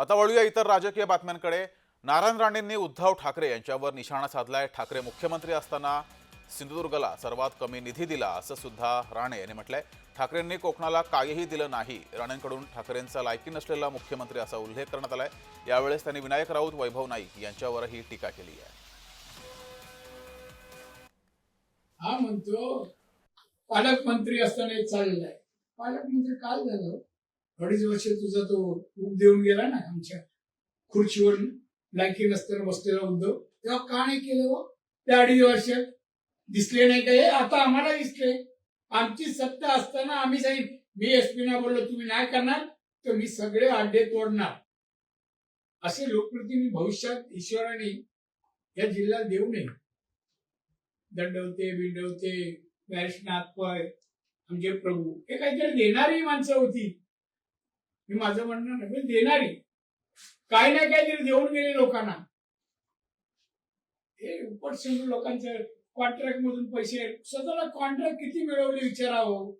आता वळूया इतर राजकीय बातम्यांकडे. नारायण राणेंनी उद्धव ठाकरे यांच्यावर निशाणा साधलाय. ठाकरे मुख्यमंत्री असताना सिंधुदुर्गला सर्वात कमी निधी दिला असं सुद्धा राणे यांनी म्हटलंय. ठाकरेंनी कोकणाला काहीही दिलं नाही. राणेंकडून ठाकरेंचा लायकी नसलेला मुख्यमंत्री असा उल्लेख करण्यात आलाय. यावेळेस त्यांनी विनायक राऊत वैभव नाईक यांच्यावरही टीका केली आहे. हा म्हणतो पालकमंत्री असताना चाललाय. पालकमंत्री काल झालं. अडीच वर्ष तुझा तो ऊब देऊन गेला ना आमच्या खुर्चीवर लायकी नसताना बसलेला उद्धव तेव्हा का नाही केलं हो? त्या अडीच वर्षात. दिसले नाही का? हे आता आम्हाला दिसले. आमची सत्ता असताना आम्ही साहेब मी एसपी ना बोललो तुम्ही नाही करणार तर मी सगळे अड्डे तोडणार. असे लोकप्रतिनिधी भविष्यात ईश्वराने या जिल्ह्यात देऊ नये. दंडवते बिंडवते वैष्णनाथ पय आमचे प्रभू. हे काहीतरी देणारी माणसं होती. मी माझं म्हणणं नाही पण देणारी. काही ना काहीतरी देऊन गेले लोकांना. हे उपट लोकांचं कॉन्ट्रॅक्ट मधून पैसे स्वतःला कॉन्ट्रॅक्ट किती मिळवले विचारावं?